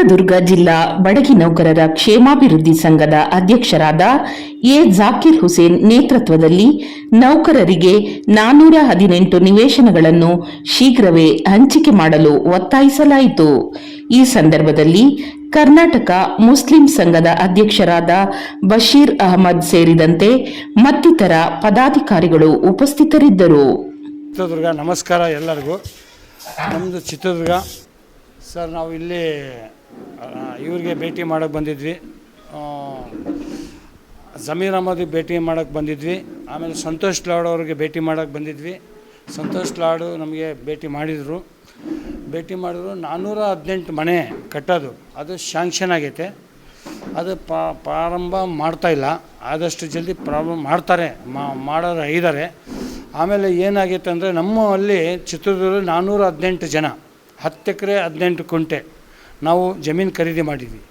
ಚಿತ್ರದುರ್ಗ ಜಿಲ್ಲಾ ಬಡಗಿ ನೌಕರರ ಕ್ಷೇಮಾಭಿವೃದ್ಧಿ ಸಂಘದ ಅಧ್ಯಕ್ಷರಾದ ಎ ಜಾಕಿರ್ ಹುಸೇನ್ ನೇತೃತ್ವದಲ್ಲಿ ನೌಕರರಿಗೆ ನಾನೂರ ಹದಿನೆಂಟು ನಿವೇಶನಗಳನ್ನು ಶೀಘ್ರವೇ ಹಂಚಿಕೆ ಮಾಡಲು ಒತ್ತಾಯಿಸಲಾಯಿತು. ಈ ಸಂದರ್ಭದಲ್ಲಿ ಕರ್ನಾಟಕ ಮುಸ್ಲಿಂ ಸಂಘದ ಅಧ್ಯಕ್ಷರಾದ ಬಶೀರ್ ಅಹಮದ್ ಸೇರಿದಂತೆ ಮತ್ತಿತರ ಪದಾಧಿಕಾರಿಗಳು ಉಪಸ್ಥಿತರಿದ್ದರು. ಚಿತ್ರದುರ್ಗ, ನಮಸ್ಕಾರ ಎಲ್ಲರಿಗೂ. ನಮ್ಮದು ಚಿತ್ರದುರ್ಗ. ಸರ್, ನಾವು ಇಲ್ಲಿ ಇವ್ರಿಗೆ ಭೇಟಿ ಮಾಡೋಕ್ಕೆ ಬಂದಿದ್ವಿ. ಜಮೀರ್ ಅಹಮದಿಗೆ ಭೇಟಿ ಮಾಡೋಕ್ಕೆ ಬಂದಿದ್ವಿ. ಆಮೇಲೆ ಸಂತೋಷ್ ಲಾಡ್ ಅವ್ರಿಗೆ ಭೇಟಿ ಮಾಡೋಕ್ಕೆ ಬಂದಿದ್ವಿ. ಸಂತೋಷ್ ಲಾಡು ನಮಗೆ ಭೇಟಿ ಮಾಡಿದರು. ಭೇಟಿ ಮಾಡಿದ್ರು. ನಾನ್ನೂರ ಹದಿನೆಂಟು ಮನೆ ಕಟ್ಟೋದು. ಅದು ಶಾಂಕ್ಷನ್ ಆಗೈತೆ. ಅದು ಪ್ರಾರಂಭ ಮಾಡ್ತಾ ಇಲ್ಲ. ಆದಷ್ಟು ಜಲ್ದಿ ಪ್ರಾರಂಭ ಮಾಡ್ತಾರೆ. ಮಾಡೋರು ಇದ್ದಾರೆ ಆಮೇಲೆ ಏನಾಗೈತೆ ಅಂದರೆ ನಮ್ಮಲ್ಲಿ ಚಿತ್ರದುರ್ಗ ನಾನ್ನೂರ ಹದಿನೆಂಟು ಜನ. ಹತ್ತು ಎಕರೆ ಹದಿನೆಂಟು ಕುಂಟೆ. ನಾವು ಜಮೀನು ಖರೀದಿ ಮಾಡಿದ್ವಿ.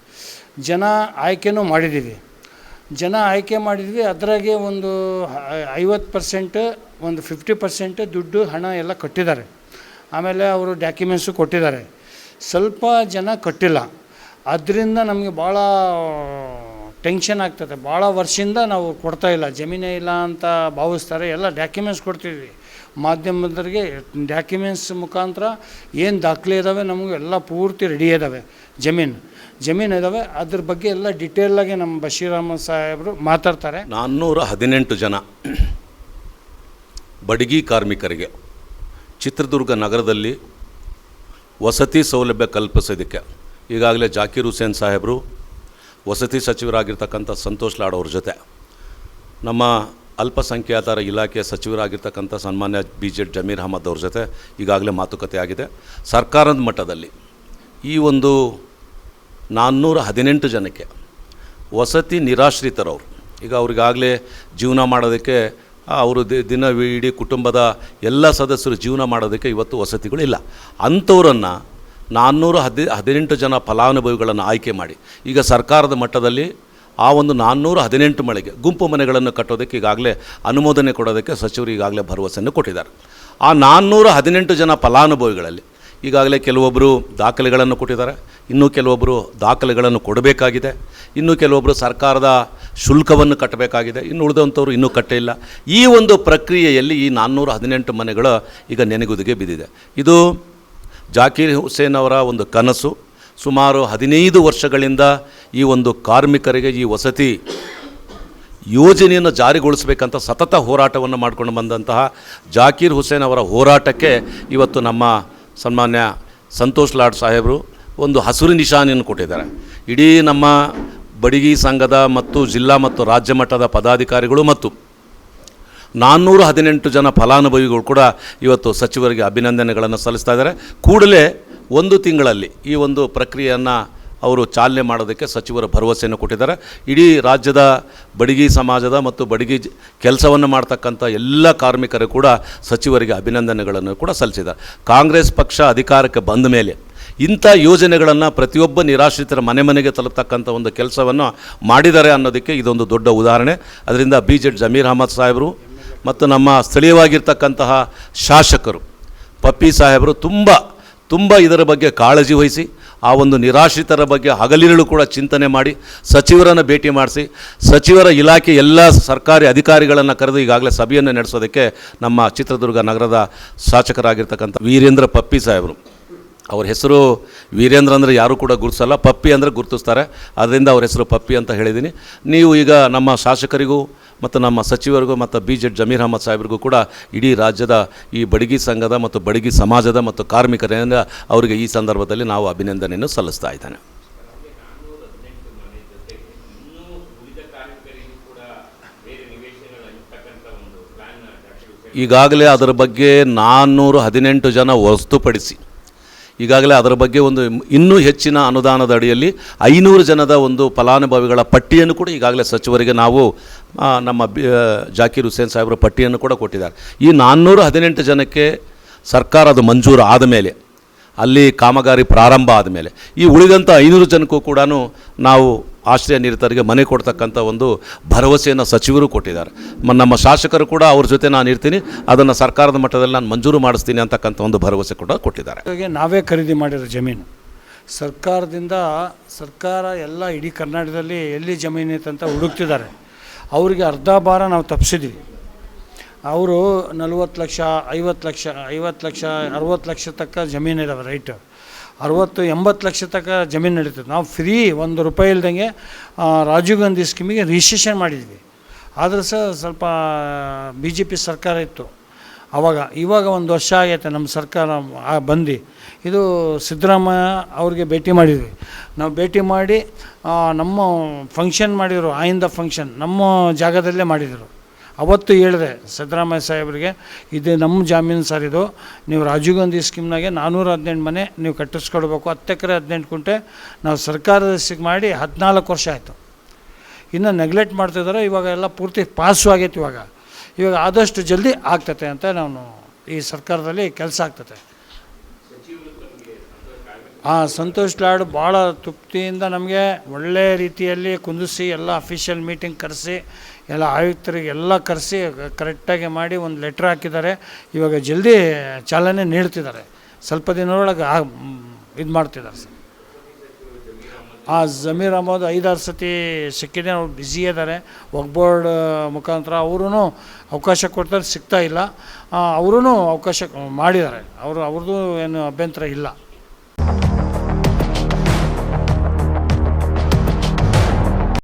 ಜನ ಆಯ್ಕೆನೂ ಮಾಡಿದ್ದೀವಿ. ಜನ ಆಯ್ಕೆ ಮಾಡಿದ್ವಿ, ಅದರಾಗೆ ಒಂದು ಐವತ್ತು ಪರ್ಸೆಂಟ್, ಒಂದು ಫಿಫ್ಟಿ ಪರ್ಸೆಂಟ್ ದುಡ್ಡು, ಹಣ ಎಲ್ಲ ಕಟ್ಟಿದ್ದಾರೆ. ಆಮೇಲೆ ಅವರು ಡಾಕ್ಯುಮೆಂಟ್ಸು ಕೊಟ್ಟಿದ್ದಾರೆ. ಸ್ವಲ್ಪ ಜನ ಕಟ್ಟಿಲ್ಲ. ಅದರಿಂದ ನಮಗೆ ಭಾಳ ಟೆನ್ಷನ್ ಆಗ್ತದೆ. ಭಾಳ ವರ್ಷದಿಂದ ನಾವು ಕೊಡ್ತಾ ಇಲ್ಲ. ಜಮೀನೇ ಇಲ್ಲ ಅಂತ ಭಾವಿಸ್ತಾರೆ. ಎಲ್ಲ ಡಾಕ್ಯುಮೆಂಟ್ಸ್ ಕೊಡ್ತಿದ್ವಿ. ಮಾಧ್ಯಮದವರಿಗೆ ಡಾಕ್ಯುಮೆಂಟ್ಸ್ ಮುಖಾಂತರ ಏನು ದಾಖಲೆ ಇದ್ದಾವೆ ನಮಗೆ ಎಲ್ಲ ಪೂರ್ತಿ ರೆಡಿ ಇದ್ದಾವೆ ಜಮೀನು ಜಮೀನು ಇದ್ದಾವೆ ಅದ್ರ ಬಗ್ಗೆ ಎಲ್ಲ ಡಿಟೇಲಾಗಿ ನಮ್ಮ ಬಶೀರಾಮ ಸಾಹೇಬರು ಮಾತಾಡ್ತಾರೆ. ನಾನ್ನೂರ ಹದಿನೆಂಟು ಜನ ಬಡಗಿ ಕಾರ್ಮಿಕರಿಗೆ ಚಿತ್ರದುರ್ಗ ನಗರದಲ್ಲಿ ವಸತಿ ಸೌಲಭ್ಯ ಕಲ್ಪಿಸೋದಕ್ಕೆ, ಈಗಾಗಲೇ ಜಾಕೀರ್ ಹುಸೇನ್ ಸಾಹೇಬರು ವಸತಿ ಸಚಿವರಾಗಿರ್ತಕ್ಕಂಥ ಸಂತೋಷ್ ಲಾಡ್ ಅವ್ರ ಜೊತೆ ನಮ್ಮ ಅಲ್ಪಸಂಖ್ಯಾತರ ಇಲಾಖೆಯ ಸಚಿವರಾಗಿರ್ತಕ್ಕಂಥ ಸನ್ಮಾನ್ಯ ಬಿ ಜೆ ಜಮೀರ್ ಅಹಮದ್ ಅವ್ರ ಜೊತೆ ಈಗಾಗಲೇ ಮಾತುಕತೆ ಆಗಿದೆ. ಸರ್ಕಾರದ ಮಟ್ಟದಲ್ಲಿ ಈ ಒಂದು ನಾನ್ನೂರ ಹದಿನೆಂಟು ಜನಕ್ಕೆ ವಸತಿ ನಿರಾಶ್ರಿತರವರು, ಈಗ ಅವ್ರಿಗಾಗಲೇ ಜೀವನ ಮಾಡೋದಕ್ಕೆ ಅವರು ದಿನ ಇಡೀ ಕುಟುಂಬದ ಎಲ್ಲ ಸದಸ್ಯರು ಜೀವನ ಮಾಡೋದಕ್ಕೆ ಇವತ್ತು ವಸತಿಗಳು ಇಲ್ಲ ಅಂಥವರನ್ನು ನಾನ್ನೂರ ಹದಿ, ಹದಿನೆಂಟು ಜನ ಫಲಾನುಭವಿಗಳನ್ನು ಆಯ್ಕೆ ಮಾಡಿ, ಈಗ ಸರ್ಕಾರದ ಮಟ್ಟದಲ್ಲಿ ಆ ಒಂದು ನಾನ್ನೂರ ಹದಿನೆಂಟು ಮಳೆಗೆ ಗುಂಪು ಮನೆಗಳನ್ನು ಕಟ್ಟೋದಕ್ಕೆ ಈಗಾಗಲೇ ಅನುಮೋದನೆ ಕೊಡೋದಕ್ಕೆ ಸಚಿವರು ಈಗಾಗಲೇ ಭರವಸೆಯನ್ನು ಕೊಟ್ಟಿದ್ದಾರೆ. ಆ ನಾನ್ನೂರ ಹದಿನೆಂಟು ಜನ ಫಲಾನುಭವಿಗಳಲ್ಲಿ ಈಗಾಗಲೇ ಕೆಲವೊಬ್ಬರು ದಾಖಲೆಗಳನ್ನು ಕೊಟ್ಟಿದ್ದಾರೆ, ಇನ್ನೂ ಕೆಲವೊಬ್ಬರು ದಾಖಲೆಗಳನ್ನು ಕೊಡಬೇಕಾಗಿದೆ, ಇನ್ನೂ ಕೆಲವೊಬ್ಬರು ಸರ್ಕಾರದ ಶುಲ್ಕವನ್ನು ಕಟ್ಟಬೇಕಾಗಿದೆ, ಇನ್ನು ಉಳಿದಂಥವ್ರು ಇನ್ನೂ ಕಟ್ಟಿಲ್ಲ ಈ ಒಂದು ಪ್ರಕ್ರಿಯೆಯಲ್ಲಿ ಈ ನಾನ್ನೂರ ಹದಿನೆಂಟು ಮನೆಗಳು ಈಗ ನೆನೆಗುದಿಗೆ ಬಿದ್ದಿದೆ. ಇದು ಜಾಕೀರ್ ಹುಸೇನ್ ಅವರ ಒಂದು ಕನಸು. ಸುಮಾರು ಹದಿನೈದು ವರ್ಷಗಳಿಂದ ಈ ಒಂದು ಕಾರ್ಮಿಕರಿಗೆ ಈ ವಸತಿ ಯೋಜನೆಯನ್ನು ಜಾರಿಗೊಳಿಸಬೇಕಂತ ಸತತ ಹೋರಾಟವನ್ನು ಮಾಡಿಕೊಂಡು ಬಂದಂತಹ ಜಾಕೀರ್ ಹುಸೇನ್ ಅವರ ಹೋರಾಟಕ್ಕೆ ಇವತ್ತು ನಮ್ಮ ಸನ್ಮಾನ್ಯ ಸಂತೋಷ್ ಲಾಡ್ ಸಾಹೇಬರು ಒಂದು ಹಸಿರು ನಿಶಾನೆಯನ್ನು ಕೊಟ್ಟಿದ್ದಾರೆ. ಇಡೀ ನಮ್ಮ ಬಡಗಿ ಸಂಘದ ಮತ್ತು ಜಿಲ್ಲಾ ಮತ್ತು ರಾಜ್ಯ ಮಟ್ಟದ ಪದಾಧಿಕಾರಿಗಳು ಮತ್ತು ನಾನ್ನೂರ ಹದಿನೆಂಟು ಜನ ಫಲಾನುಭವಿಗಳು ಕೂಡ ಇವತ್ತು ಸಚಿವರಿಗೆ ಅಭಿನಂದನೆಗಳನ್ನು ಸಲ್ಲಿಸ್ತಾ ಇದ್ದಾರೆ. ಕೂಡಲೇ ಒಂದು ತಿಂಗಳಲ್ಲಿ ಈ ಒಂದು ಪ್ರಕ್ರಿಯೆಯನ್ನು ಅವರು ಚಾಲನೆ ಮಾಡೋದಕ್ಕೆ ಸಚಿವರು ಭರವಸೆಯನ್ನು ಕೊಟ್ಟಿದ್ದಾರೆ. ಇಡೀ ರಾಜ್ಯದ ಬಡಗಿ ಸಮಾಜದ ಮತ್ತು ಬಡಗಿ ಕೆಲಸವನ್ನು ಮಾಡ್ತಕ್ಕಂಥ ಎಲ್ಲ ಕಾರ್ಮಿಕರು ಕೂಡ ಸಚಿವರಿಗೆ ಅಭಿನಂದನೆಗಳನ್ನು ಕೂಡ ಸಲ್ಲಿಸಿದ್ದಾರೆ. ಕಾಂಗ್ರೆಸ್ ಪಕ್ಷ ಅಧಿಕಾರಕ್ಕೆ ಬಂದ ಮೇಲೆ ಇಂಥ ಯೋಜನೆಗಳನ್ನು ಪ್ರತಿಯೊಬ್ಬ ನಿರಾಶ್ರಿತರ ಮನೆ ಮನೆಗೆ ತಲುಪ್ತಕ್ಕಂಥ ಒಂದು ಕೆಲಸವನ್ನು ಮಾಡಿದ್ದಾರೆ ಅನ್ನೋದಕ್ಕೆ ಇದೊಂದು ದೊಡ್ಡ ಉದಾಹರಣೆ. ಅದರಿಂದ ಬಿ ಜೆಡ್ ಜಮೀರ್ ಅಹಮದ್ ಸಾಹೇಬರು ಮತ್ತು ನಮ್ಮ ಸ್ಥಳೀಯವಾಗಿರ್ತಕ್ಕಂತಹ ಶಾಸಕರು, ಪಪ್ಪಿ ಸಾಹೇಬರು ತುಂಬ ತುಂಬ ಇದರ ಬಗ್ಗೆ ಕಾಳಜಿ ವಹಿಸಿ, ಆ ಒಂದು ನಿರಾಶ್ರಿತರ ಬಗ್ಗೆ ಹಗಲಿರುಳು ಕೂಡ ಚಿಂತನೆ ಮಾಡಿ, ಸಚಿವರನ್ನು ಭೇಟಿ ಮಾಡಿಸಿ, ಸಚಿವರ ಇಲಾಖೆ ಎಲ್ಲ ಸರ್ಕಾರಿ ಅಧಿಕಾರಿಗಳನ್ನು ಕರೆದು ಈಗಾಗಲೇ ಸಭೆಯನ್ನು ನಡೆಸೋದಕ್ಕೆ ನಮ್ಮ ಚಿತ್ರದುರ್ಗ ನಗರದ ಶಾಸಕರಾಗಿರ್ತಕ್ಕಂಥ ವೀರೇಂದ್ರ ಪಪ್ಪಿ ಸಾಹೇಬರು. ಅವ್ರ ಹೆಸರು ವೀರೇಂದ್ರ ಅಂದರೆ ಯಾರೂ ಕೂಡ ಗುರುತಿಸಲ್ಲ, ಪಪ್ಪಿ ಅಂದರೆ ಗುರುತಿಸ್ತಾರೆ. ಅದರಿಂದ ಅವ್ರ ಹೆಸರು ಪಪ್ಪಿ ಅಂತ ಹೇಳಿದ್ದೀನಿ. ನೀವು ಈಗ ನಮ್ಮ ಶಾಸಕರಿಗೂ ಮತ್ತು ನಮ್ಮ ಸಚಿವರಿಗೂ ಮತ್ತು ಬಿ ಜೆಡ್ ಜಮೀರ್ ಅಹಮದ್ ಸಾಹೇಬ್ರಿಗೂ ಕೂಡ ಇಡೀ ರಾಜ್ಯದ ಈ ಬಡಗಿ ಸಂಘದ ಮತ್ತು ಬಡಗಿ ಸಮಾಜದ ಮತ್ತು ಕಾರ್ಮಿಕರಿಂದ ಅವರಿಗೆ ಈ ಸಂದರ್ಭದಲ್ಲಿ ನಾವು ಅಭಿನಂದನೆಯನ್ನು ಸಲ್ಲಿಸ್ತಾ ಇದ್ದೇನೆ. ಈಗಾಗಲೇ ಅದರ ಬಗ್ಗೆ ನಾನ್ನೂರು ಹದಿನೆಂಟು ಜನ ಹೊಸ್ತುಪಡಿಸಿ ಈಗಾಗಲೇ ಅದರ ಬಗ್ಗೆ ಒಂದು ಇನ್ನೂ ಹೆಚ್ಚಿನ ಅನುದಾನದ ಅಡಿಯಲ್ಲಿ ಐನೂರು ಜನದ ಒಂದು ಫಲಾನುಭವಿಗಳ ಪಟ್ಟಿಯನ್ನು ಕೂಡ ಈಗಾಗಲೇ ಸಚಿವರಿಗೆ ನಾವು ನಮ್ಮ ಜಾಕೀರ್ ಹುಸೇನ್ ಸಾಹೇಬರ ಪಟ್ಟಿಯನ್ನು ಕೂಡ ಕೊಟ್ಟಿದ್ದಾರೆ. ಈ ನಾನ್ನೂರು ಹದಿನೆಂಟು ಜನಕ್ಕೆ ಸರ್ಕಾರ ಅದು ಮಂಜೂರು ಆದ ಮೇಲೆ, ಅಲ್ಲಿ ಕಾಮಗಾರಿ ಪ್ರಾರಂಭ ಆದಮೇಲೆ ಈ ಉಳಿದಂಥ ಐನೂರು ಜನಕ್ಕೂ ಕೂಡ ನಾವು ಆಶ್ರಯ ನಿರತರಿಗೆ ಮನೆ ಕೊಡ್ತಕ್ಕಂಥ ಒಂದು ಭರವಸೆಯನ್ನು ಸಚಿವರು ಕೊಟ್ಟಿದ್ದಾರೆ. ಮ- ನಮ್ಮ ಶಾಸಕರು ಕೂಡ ಅವ್ರ ಜೊತೆ ನಾನು ಇರ್ತೀನಿ, ಅದನ್ನು ಸರ್ಕಾರದ ಮಟ್ಟದಲ್ಲಿ ನಾನು ಮಂಜೂರು ಮಾಡಿಸ್ತೀನಿ ಅಂತಕ್ಕಂಥ ಒಂದು ಭರವಸೆ ಕೂಡ ಕೊಟ್ಟಿದ್ದಾರೆ. ಹಾಗೆ ನಾವೇ ಖರೀದಿ ಮಾಡಿರೋ ಜಮೀನು, ಸರ್ಕಾರದಿಂದ ಸರ್ಕಾರ ಎಲ್ಲ ಇಡೀ ಕರ್ನಾಟಕದಲ್ಲಿ ಎಲ್ಲಿ ಜಮೀನು ಅಂತ ಹುಡುಕ್ತಿದ್ದಾರೆ. ಅವರಿಗೆ ಅರ್ಧ ಭಾರ ನಾವು ತಪ್ಪಿಸಿದ್ವಿ ಅವರು ನಲ್ವತ್ತು ಲಕ್ಷ, ಐವತ್ತು ಲಕ್ಷ ಐವತ್ತು ಲಕ್ಷ, ಅರುವತ್ತು ಲಕ್ಷ ತಕ್ಕ ಜಮೀನು ಇದಾವೆ ರೈಟ್. ಅರುವತ್ತು, ಎಂಬತ್ತು ಲಕ್ಷ ತನಕ ಜಮೀನು ನಡೀತದೆ. ನಾವು ಫ್ರೀ ಒಂದು ರೂಪಾಯಿ ಇಲ್ದಂಗೆ ರಾಜೀವ್ ಗಾಂಧಿ ಸ್ಕೀಮಿಗೆ ರಿಜಿಸ್ಟ್ರೇಷನ್ ಮಾಡಿದ್ವಿ. ಆದರೂ ಸಹ ಸ್ವಲ್ಪ ಬಿ ಜೆ ಪಿ ಸರ್ಕಾರ ಇತ್ತು. ಆವಾಗ ಇವಾಗ ಒಂದು ವರ್ಷ ಆಗೈತೆ ನಮ್ಮ ಸರ್ಕಾರ ಬಂದು. ಇದು ಸಿದ್ದರಾಮಯ್ಯ ಅವ್ರಿಗೆ ಭೇಟಿ ಮಾಡಿದ್ವಿ. ನಾವು ಭೇಟಿ ಮಾಡಿ ನಮ್ಮ ಫಂಕ್ಷನ್ ಮಾಡಿದರು, ಆಯಿಂದ ಫಂಕ್ಷನ್ ನಮ್ಮ ಜಾಗದಲ್ಲೇ ಮಾಡಿದರು. ಅವತ್ತು ಹೇಳಿದೆ ಸಿದ್ದರಾಮಯ್ಯ ಸಾಹೇಬರಿಗೆ, ಇದು ನಮ್ಮ ಜಾಮೀನು ಸರ್ ಇದು, ನೀವು ರಾಜೀವ್ ಗಾಂಧಿ ಸ್ಕೀಮ್ನಾಗೆ ನಾನ್ನೂರ ಹದಿನೆಂಟು ಮನೆ ನೀವು ಕಟ್ಟಿಸ್ಕೊಡ್ಬೇಕು, ಹತ್ತು ಎಕರೆ ಹದಿನೆಂಟು ಕುಂಟೆ ನಾವು ಸರ್ಕಾರದ ಮಾಡಿ ಹದಿನಾಲ್ಕು ವರ್ಷ ಆಯಿತು. ಇನ್ನು ನೆಗ್ಲೆಕ್ಟ್ ಮಾಡ್ತಿದ್ದಾರೆ ಇವಾಗ ಎಲ್ಲ ಪೂರ್ತಿ ಪಾಸು ಆಗೈತೆ ಇವಾಗ. ಇವಾಗ ಆದಷ್ಟು ಜಲ್ದಿ ಆಗ್ತತೆ ಅಂತ ನಾನು ಈ ಸರ್ಕಾರದಲ್ಲಿ ಕೆಲಸ ಆಗ್ತತೆ. ಹಾಂ ಸಂತೋಷ್ ಲಾಡ್ ಭಾಳ ತೃಪ್ತಿಯಿಂದ ನಮಗೆ ಒಳ್ಳೆ ರೀತಿಯಲ್ಲಿ ಕುಂದಿಸಿ ಎಲ್ಲ ಅಫಿಷಿಯಲ್ ಮೀಟಿಂಗ್ ಕರೆಸಿ, ಎಲ್ಲ ಆಯುಕ್ತರಿಗೆಲ್ಲ ಕರೆಸಿ ಕರೆಕ್ಟಾಗಿ ಮಾಡಿ ಒಂದು ಲೆಟ್ರ್ ಹಾಕಿದ್ದಾರೆ. ಇವಾಗ ಜಲ್ದಿ ಚಾಲನೆ ನೀಡ್ತಿದ್ದಾರೆ. ಸ್ವಲ್ಪ ದಿನದೊಳಗೆ ಇದು ಮಾಡ್ತಿದ್ದಾರೆ ಸರ್. ಆ ಜಮೀರ್ ಅಹಮದ್ ಐದಾರು ಸತಿ ಸಿಕ್ಕಿದೆ, ಅವ್ರು ಬ್ಯುಸಿ ಇದ್ದಾರೆ ಬೋರ್ಡ್ ಮುಖಾಂತರ ಅವರೂ ಅವಕಾಶ ಕೊಡ್ತಾರೆ, ಸಿಗ್ತಾ ಇಲ್ಲ. ಅವರೂ ಅವಕಾಶ ಮಾಡಿದ್ದಾರೆ. ಅವರು ಅವ್ರದ್ದು ಏನು ಅಭ್ಯಂತರ ಇಲ್ಲ.